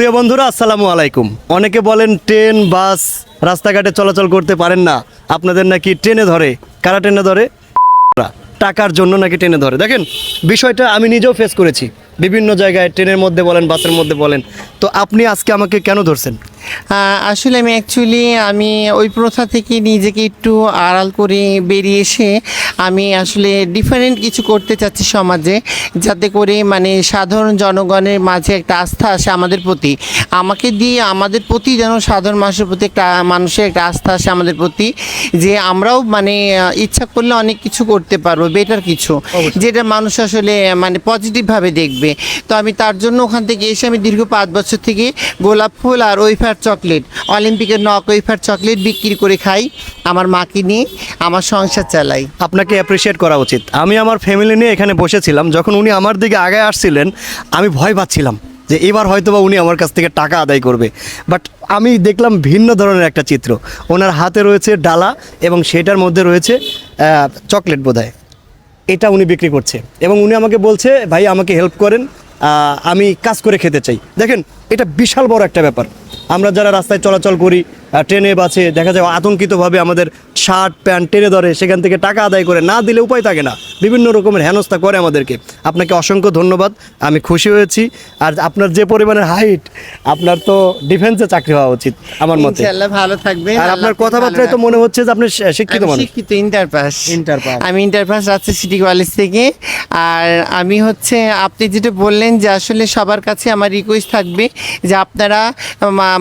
প্রিয় বন্ধুরা, আসসালামু আলাইকুম। অনেকে বলেন ট্রেন, বাস, রাস্তাঘাটে চলাচল করতে পারেন না। আপনাদের নাকি ট্রেনে ধরে। কারা ট্রেনে ধরে? টাকার জন্য নাকি ট্রেনে ধরে। দেখেন, বিষয়টা আমি নিজেও ফেস করেছি। বিভিন্ন জায়গায় ট্রেনের মধ্যে বলেন, বাসের মধ্যে বলেন। তো আপনি আজকে আমাকে কেন ধরছেন? আসলে আমি অ্যাকচুয়ালি আমি ওই প্রথা থেকে নিজেকে একটু আড়াল করে বেরিয়ে এসে আমি আসলে ডিফারেন্ট কিছু করতে চাচ্ছি সমাজে যাতে করে মানে সাধারণ জনগণের মাঝে একটা আস্থা আসে আমাদের প্রতি। আমাকে দিয়ে আমাদের প্রতি যেন সাধারণ মানুষের প্রতি একটা মানুষের একটা আস্থা আসে আমাদের প্রতি যে আমরাও মানে ইচ্ছা করলে অনেক কিছু করতে পারব বেটার কিছু যেটা মানুষ আসলে মানে পজিটিভভাবে দেখবে। তো আমি তার জন্য ওখান থেকে এসে আমি দীর্ঘ পাঁচ বছর থেকে গোলাপ ফুল আর ওয়েফার চকলেট। অলিম্পিকের নক ওয়েফার চকলেট বিক্রি করে খাই। আমার মাকে নিয়ে? আমার সংসার চালাই। আপনাকে অ্যাপ্রিসিয়েট করা উচিত। আমি আমার ফ্যামিলি নিয়ে এখানে বসেছিলাম। যখন উনি আমার দিকে আগে আসছিলেন, আমি ভয় পাচ্ছিলাম যে এবার হয়তো বা উনি আমার কাছ থেকে টাকা আদায় করবে। বাট আমি দেখলাম ভিন্ন ধরনের একটা চিত্র। ওনার হাতে রয়েছে ডালা এবং সেটার মধ্যে রয়েছে চকলেট বোধহয় এটা উনি বিক্রি করছে। এবং উনি আমাকে বলছে, ভাই, আমাকে হেল্প করেন। আমি কাজ করে খেতে চাই। দেখেন, এটা বিশাল বড় একটা ব্যাপার। আমরা যারা রাস্তায় চলাচল করি ট্রেনে বাসে দেখা যায় আতঙ্কিতভাবে আমাদের শার্ট প্যান্ট টেনে ধরে সেখান থেকে টাকা আদায় করে না দিলে উপায় থাকে না। বিভিন্ন রকমের হেনস্থা করে আমাদেরকে। আপনাকে অসংখ্য ধন্যবাদ। আমি খুশি হয়েছি। আর আপনার যে পরিমাণের হাইট আপনার তো ডিফেন্সে চাকরি হওয়া উচিত আমার মতে। ইনশাআল্লাহ ভালো থাকবে আর আপনার কথাবার্তায় তো মনে হচ্ছে যে আপনি শিক্ষিত মানুষ। শিক্ষিত ইন্টার পাস Inter pass। আমি inter pass Rajshahi city college থেকে। আর আমি হচ্ছে আপনি যেটা বললেন যে আসলে সবার কাছে আমার রিকোয়েস্ট থাকবে যে আপনারা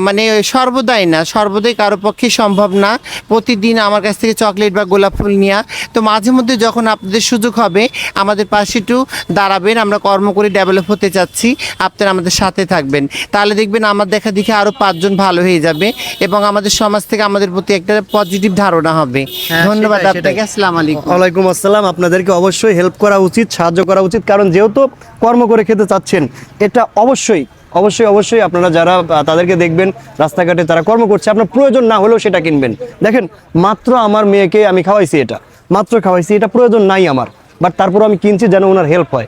মানে সর্বদাই না সর্বদাই কারও পক্ষে সম্ভব না। প্রতিদিন আমার কাছ থেকে চকলেট বা গোলাপ ফুল নেওয়া তো মাঝে মধ্যে যখন আপনাদের সুযোগ হবে আমাদের পাশে একটু দাঁড়াবেন। আমরা কর্ম করে ডেভেলপ হতে চাচ্ছি। আপনারা আমাদের সাথে থাকবেন। তাহলে দেখবেন আমার দেখা দেখে আরও পাঁচজন ভালো হয়ে যাবে এবং আমাদের সমাজ থেকে আমাদের প্রতি একটা পজিটিভ ধারণা হবে। হ্যাঁ, ধন্যবাদ আপনাকে। আসসালামু আলাইকুম। ওয়ালাইকুম আসসালাম। আপনাদেরকে অবশ্যই হেল্প করা উচিত সাহায্য করা উচিত। কারণ যেহেতু কর্ম করে খেতে চাচ্ছেন এটা অবশ্যই অবশ্যই অবশ্যই আপনারা যারা তাদেরকে দেখবেন রাস্তাঘাটে তারা কর্ম করছে আপনার প্রয়োজন না হলেও সেটা কিনবেন। দেখেন মাত্র আমার মেয়েকে আমি খাওয়াইছি এটা। মাত্র খাওয়াইছি এটা প্রয়োজন নাই আমার। বাট তারপর আমি কিনছি যেন ওনার হেল্প হয়।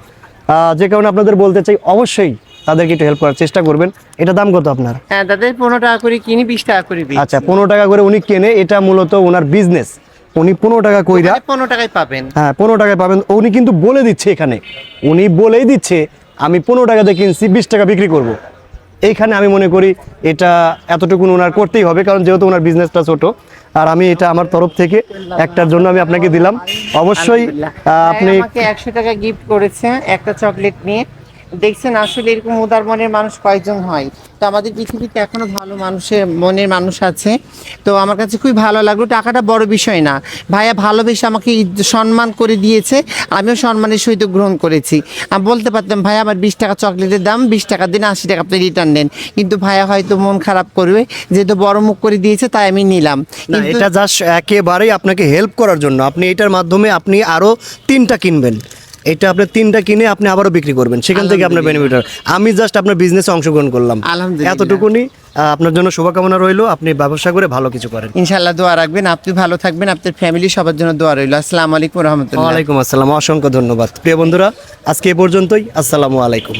যে কারণে আপনাদের বলতে চাই অবশ্যই তাদেরকে একটু হেল্প করার চেষ্টা করবেন। এটা দাম কত আপনার? হ্যাঁ তাদের পনেরো টাকা করে কিনি বিশ টাকা করে আচ্ছা পনেরো টাকা করে উনি কেনে এটা মূলত ওনার বিজনেস উনি পনেরো টাকা কইরা ওখানে পনেরো টাকায় পাবেন। হ্যাঁ পনেরো টাকায় পাবেন। উনি কিন্তু বলে দিচ্ছে এখানে। উনি বলেই দিচ্ছে আমি পনেরো টাকাতে কিনছি বিশ টাকা বিক্রি করব। এইখানে আমি মনে করি এটা এতটুকু ওনার করতেই হবে কারণ যেহেতু ওনার বিজনেসটা ছোট আর আমি এটা আমার তরফ থেকে একটার জন্য আমি আপনাকে দিলাম। অবশ্যই আপনি একশো টাকা গিফট করেছে একটা চকলেট নিয়ে। দেখছেন আসলে এরকম উদার মনের মানুষ কয়জন হয়? তো আমাদের পৃথিবীতে এখনও ভালো মানুষের মনের মানুষ আছে। তো আমার কাছে খুবই ভালো লাগল। টাকাটা বড় বিষয় না। ভাইয়া ভালোবেসে আমাকে সম্মান করে দিয়েছে। আমিও সম্মানের সহিত গ্রহণ করেছি। আমি বলতে পারতাম ভাই আমার বিশ টাকা চকলেটের দাম বিশ টাকা দিন আশি টাকা আপনি রিটার্ন নেন কিন্তু ভাইয়া হয়তো মন খারাপ করবে যেহেতু বড় মুখ করে দিয়েছে তাই আমি নিলাম। এটা জাস্ট একেবারেই আপনাকে হেল্প করার জন্য। আপনি এটার মাধ্যমে আপনি আরও তিনটা কিনবেন। এটা আপনি তিনটা কিনে আপনি আবারও বিক্রি করবেন। সেখান থেকে আপনার বেনিফিট হবে। আমি জাস্ট আপনার বিজনেসে অংশগ্রহণ করলাম। এতটুকুনি আহ, আপনার জন্য শুভকামনা রইল। আপনি ব্যবসা করে ভালো কিছু করেন। ইনশাল্লাহ দোয়া রাখবেন। আপনি ভালো থাকবেন। আপনার ফ্যামিলি সবার জন্য দোয়া রইল। আসসালামু আলাইকুম রহমতুল্লাহ। ওয়ালাইকুম আসসালাম। অসংখ্য ধন্যবাদ। প্রিয় বন্ধুরা আজকে এ পর্যন্তই। আসসালামু আলাইকুম।